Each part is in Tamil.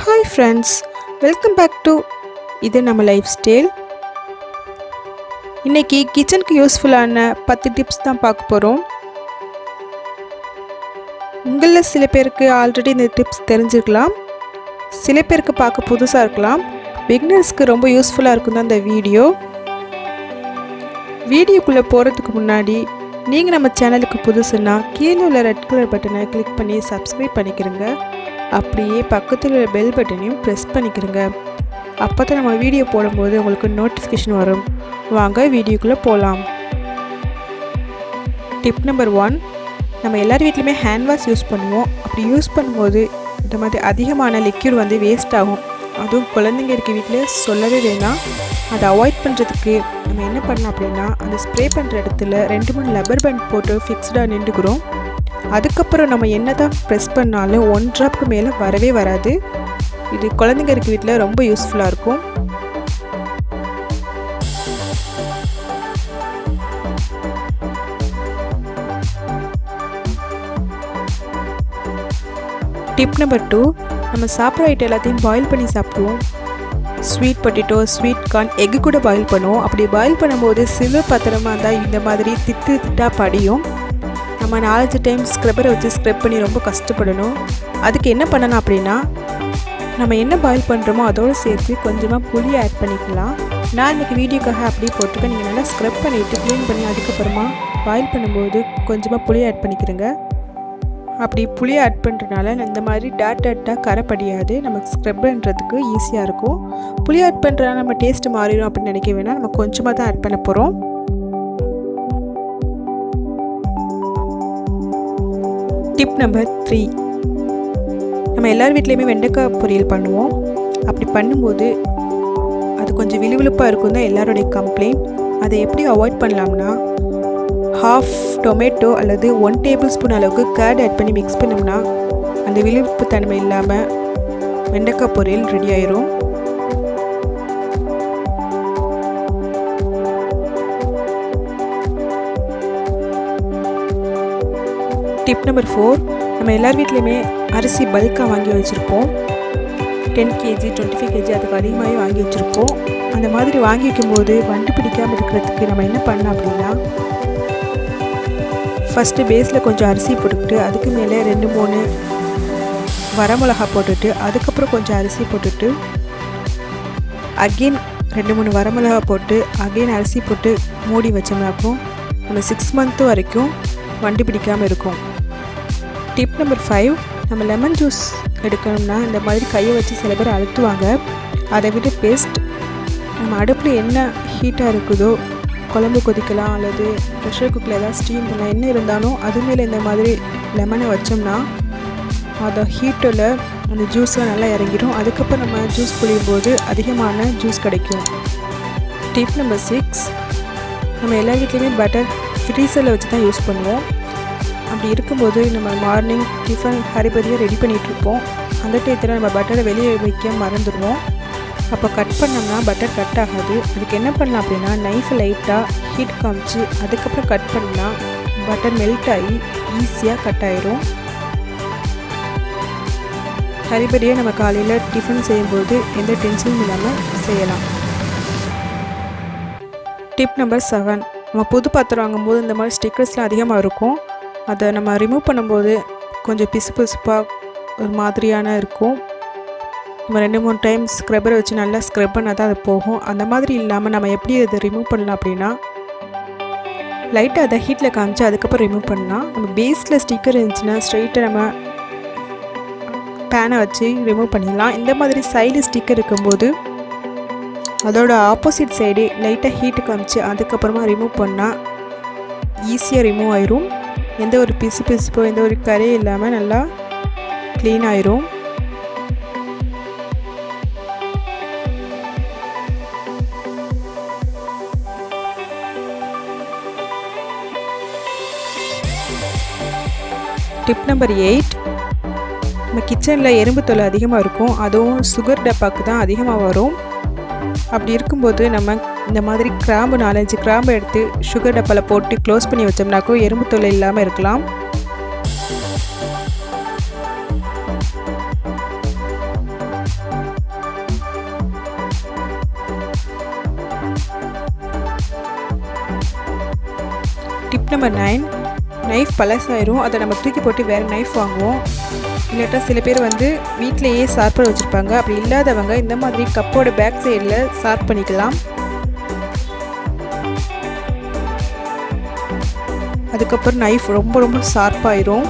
Hi friends welcome back to இது நம்ம லைஃப் ஸ்டைல் இன்றைக்கி கிச்சனுக்கு யூஸ்ஃபுல்லான பத்து டிப்ஸ் தான் பார்க்க போகிறோம் உங்களில் சில பேருக்கு ஆல்ரெடி இந்த டிப்ஸ் தெரிஞ்சிருக்கலாம். சில பேருக்கு பார்க்க புதுசாக இருக்கலாம். பிக்னர்ஸ்க்கு ரொம்ப யூஸ்ஃபுல்லாக இருக்கும் தான் இந்த வீடியோ வீடியோக்குள்ளே போகிறதுக்கு முன்னாடி நீங்கள் நம்ம சேனலுக்கு புதுசுன்னா கீழே உள்ள ரெட் கலர் பட்டனை கிளிக் பண்ணி சப்ஸ்கிரைப் பண்ணிக்கிறங்க அப்படியே பக்கத்தில் உள்ள பெல் பட்டனையும் ப்ரெஸ் பண்ணிக்கிறங்க அப்போ தான் நம்ம வீடியோ போடும்போது உங்களுக்கு நோட்டிஃபிகேஷன் வரும். வாங்க வீடியோக்குள்ளே போகலாம் டிப் நம்பர் ஒன் நம்ம எல்லார் வீட்லையுமே ஹேண்ட் வாஷ் யூஸ் பண்ணுவோம். அப்படி யூஸ் பண்ணும்போது இந்த மாதிரி அதிகமான லிக்யூட் வந்து வேஸ்ட் ஆகும். அதுவும் குழந்தைங்க இருக்க வீட்டில் சொல்லவே வேணாம். அதை அவாய்ட் பண்ணுறதுக்கு நம்ம என்ன பண்ணலாம் அப்படின்னா அந்த ஸ்ப்ரே பண்ணுற இடத்துல ரெண்டு மூணு லப்பர் பேண்ட் போட்டு ஃபிக்ஸ்டாக நின்றுக்கிறோம். அதுக்கப்புறம் நம்ம என்ன தான் ப்ரெஸ் பண்ணாலும் ஒன் ட்ராப்க்கு மேலே வரவே வராது. இது குழந்தைங்க இருக்க வீட்டில் ரொம்ப யூஸ்ஃபுல்லாக இருக்கும். டிப் நம்பர் டூ நம்ம சாப்பிட்ற ஐட்டம் எல்லாத்தையும் பாயில் பண்ணி சாப்பிடுவோம். Sweet potato sweet corn egg கூட பாயில் பண்ணுவோம். அப்படி பாயில் பண்ணும்போது சில்வர் பாத்திரமாக இருந்தால் இந்த மாதிரி திட்டு திட்டாக படியும். நம்ம நாலஞ்சு டைம் ஸ்க்ரப்பரை வச்சு ஸ்க்ரப் பண்ணி ரொம்ப கஷ்டப்படணும். அதுக்கு என்ன பண்ணணும் அப்படின்னா நம்ம என்ன பாயில் பண்ணுறோமோ அதோடு சேர்த்து கொஞ்சமாக புளி ஆட் பண்ணிக்கலாம். நான் இன்றைக்கி வீடியோக்காக அப்படியே போட்டிருக்கேன். நீங்கள் நல்லா ஸ்க்ரப் பண்ணிவிட்டு க்ளீன் பண்ணி அதுக்கப்புறமா பாயில் பண்ணும்போது கொஞ்சமாக புளி ஆட் பண்ணிக்கிறேங்க. அப்படி புளி ஆட் பண்ணுறதுனால இந்த மாதிரி டாட் டாட்டாக கரை படியாது. நமக்கு ஸ்க்ரப் பண்ணுறதுக்கு ஈஸியாக இருக்கும். புளி ஆட் பண்ணுறதுனால நம்ம டேஸ்ட்டு மாறிடும் அப்படின்னு நினைக்க வேணால் நம்ம கொஞ்சமாக தான் ஆட் பண்ண போகிறோம் டிப் நம்பர் த்ரீ நம்ம எல்லார் வீட்லேயுமே வெண்டைக்காய் பொரியல் பண்ணுவோம். அப்படி பண்ணும்போது அது கொஞ்சம் விழுவிழுப்பாக இருக்கும் தான் எல்லாருடைய கம்ப்ளைண்ட் அதை எப்படி அவாய்ட் பண்ணலாம்னா ஹாஃப் டொமேட்டோ அல்லது ஒன் டேபிள் ஸ்பூன் அளவுக்கு கேர்ட் ஆட் பண்ணி மிக்ஸ் பண்ணோம்னா அந்த விழுப்பு தன்மை இல்லாமல் வெண்டைக்காய் பொரியல் ரெடி ஆயிரும். டிப் நம்பர் ஃபோர் நம்ம எல்லார் வீட்லேயுமே அரிசி பல்காக வாங்கி வச்சுருப்போம். Ten KG twenty five KG அதுக்கு அதிகமாகவே வாங்கி வச்சுருப்போம். அந்த மாதிரி வாங்கி வைக்கும்போது வண்டு பிடிக்காமல் இருக்கிறதுக்கு நம்ம என்ன பண்ணலாம் அப்படின்னா ஃபஸ்ட்டு பேஸில் கொஞ்சம் அரிசி போட்டுக்கிட்டு அதுக்கு மேலே ரெண்டு மூணு வரமிளகா போட்டுட்டு அதுக்கப்புறம் கொஞ்சம் அரிசி போட்டுட்டு அகெயின் ரெண்டு மூணு வரமிளகா போட்டு அகெயின் அரிசி போட்டு மூடி வச்சோம்னாக்கும் நம்ம சிக்ஸ் மந்த்து வரைக்கும் வண்டி பிடிக்காமல் இருக்கும். டிப் நம்பர் ஃபைவ் நம்ம லெமன் ஜூஸ் எடுக்கணும்னா இந்த மாதிரி கையை வச்சு சில பேர் அழுத்துவாங்க. அதை விட பெஸ்ட் நம்ம அடுப்பில் என்ன ஹீட்டாக இருக்குதோ குழம்பு கொதிக்கலாம் அல்லது ப்ரெஷர் குக்கில் ஏதாவது ஸ்டீம் பண்ணலாம் என்ன இருந்தாலும் அது மேலே இந்த மாதிரி லெமனை வச்சோம்னா அதை ஹீட்டில் அந்த ஜூஸ்லாம் நல்லா இறங்கிடும். அதுக்கப்புறம் நம்ம ஜூஸ் புளியும் போது அதிகமான ஜூஸ் கிடைக்கும். டிப் நம்பர் சிக்ஸ் நம்ம எல்லா வீட்லேயுமே பட்டர் ஃப்ரீசரில் வச்சு தான் யூஸ் பண்ணுவோம். அப்படி இருக்கும்போது நம்ம மார்னிங் டிஃபன் ஹரிபரியாக ரெடி பண்ணிகிட்ருப்போம் அந்த டயத்தில் நம்ம பட்டரை வெளியே வைக்க மறந்துடுவோம். அப்போ கட் பண்ணோம்னா பட்டர் கட் ஆகாது. அதுக்கு என்ன பண்ணலாம் அப்படின்னா நைஃபை லைட்டாக ஹீட் காமிச்சு அதுக்கப்புறம் கட் பண்ணால் பட்டர் மெல்ட் ஆகி ஈஸியாக கட் ஆயிரும். ஹரிபரியாக நம்ம காலையில் டிஃபன் செய்யும்போது எந்த டென்ஷனும் இல்லாமல் செய்யலாம். டிப் நம்பர் செவன் நம்ம புது பாத்திரம் வாங்கும்போது இந்த மாதிரி ஸ்டிக்கர்ஸ்லாம் அதிகமாக இருக்கும். அதை நம்ம ரிமூவ் பண்ணும்போது கொஞ்சம் பிசு பிசுப்பாக ஒரு மாதிரியான இருக்கும். நம்ம ரெண்டு மூணு டைம் ஸ்க்ரப்பரை வச்சு நல்லா ஸ்க்ரப் பண்ணால் தான் அது போகும். அந்த மாதிரி இல்லாமல் நம்ம எப்படி அதை ரிமூவ் பண்ணலாம் அப்படின்னா லைட்டாக அதை ஹீட்டில் காமிச்சு அதுக்கப்புறம் ரிமூவ் பண்ணலாம். நம்ம பேஸில் ஸ்டிக்கர் இருந்துச்சுன்னா ஸ்ட்ரெயிட்டாக நம்ம பேனை வச்சு ரிமூவ் பண்ணிடலாம். இந்த மாதிரி சைடு ஸ்டிக்கர் இருக்கும்போது அதோட ஆப்போசிட் சைடு லைட்டாக ஹீட்டு காமிச்சு அதுக்கப்புறமா ரிமூவ் பண்ணால் ஈஸியாக ரிமூவ் ஆயிரும். எந்த ஒரு பிசு பிசுப்போ எந்த ஒரு கரையும் இல்லாமல் நல்லா க்ளீன் ஆயிரும். டிப் நம்பர் எயிட் நம்ம கிச்சனில் எறும்பு தொல்லை அதிகமாக இருக்கும். அதுவும் சுகர் டப்பாக்கு தான் அதிகமாக வரும். அப்படி இருக்கும்போது நம்ம இந்த மாதிரி கிராம்பு நாலஞ்சு கிராம்பு எடுத்து சுகர் டப்பாவில் போட்டு க்ளோஸ் பண்ணி வச்சோம்னாக்கோ எறும்பு தொல்லை இல்லாமல் இருக்கலாம். டிப் நம்பர் நைன் நைஃப் பழசாயிரும். அதை நம்ம தூக்கி போட்டு வேறு நைஃப் வாங்குவோம். இல்லாட்டா சில பேர் வந்து வீட்டிலேயே ஷார்ப்பர் வச்சுருப்பாங்க. அப்படி இல்லாதவங்க இந்த மாதிரி கப்போட பேக் சைடில் ஷார்ப் பண்ணிக்கலாம். அதுக்கப்புறம் நைஃப் ரொம்ப ரொம்ப ஷார்ப்பாயிரும்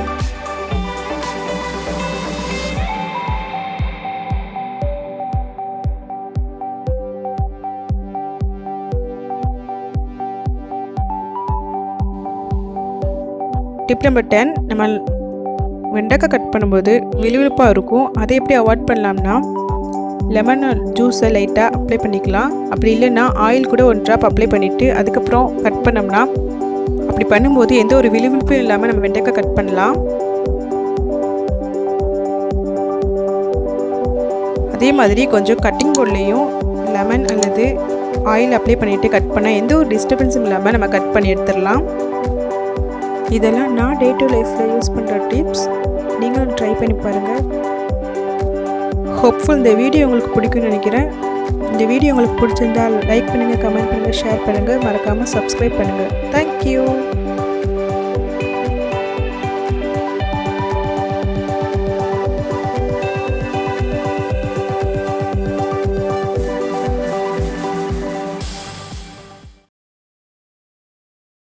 டிப் நம்பர் டென் நம்ம வெண்டைக்காய் கட் பண்ணும்போது விழுவிழுப்பாக இருக்கும். அதை எப்படி அவாய்ட் பண்ணலாம்னா லெமன் ஜூஸை லைட்டாக அப்ளை பண்ணிக்கலாம். அப்படி இல்லைன்னா ஆயில் கூட ஒன் ட்ராப் அப்ளை பண்ணிவிட்டு அதுக்கப்புறம் கட் பண்ணோம்னா அப்படி பண்ணும்போது எந்த ஒரு விழுவிழுப்பும் இல்லாமல் நம்ம வெண்டைக்காய் கட் பண்ணலாம். அதே மாதிரி கொஞ்சம் கட்டிங் போர்ட்லேயும் லெமன் அல்லது ஆயில் அப்ளை பண்ணிவிட்டு கட் பண்ணால் எந்த ஒரு டிஸ்டர்பன்ஸும் இல்லாமல் நம்ம கட் பண்ணி எடுத்துடலாம். இதெல்லாம் நான் டே டு லைஃப்பில் யூஸ் பண்ணுற டிப்ஸ் நீங்களும் ட்ரை பண்ணி பாருங்கள் ஹோப்ஃபுல் இந்த வீடியோ உங்களுக்கு பிடிக்கும்னு நினைக்கிறேன். இந்த வீடியோ உங்களுக்கு பிடிச்சிருந்தால் லைக் பண்ணுங்கள் கமெண்ட் பண்ணுங்கள் ஷேர் பண்ணுங்கள் மறக்காமல் சப்ஸ்கிரைப் பண்ணுங்கள் தேங்க்யூ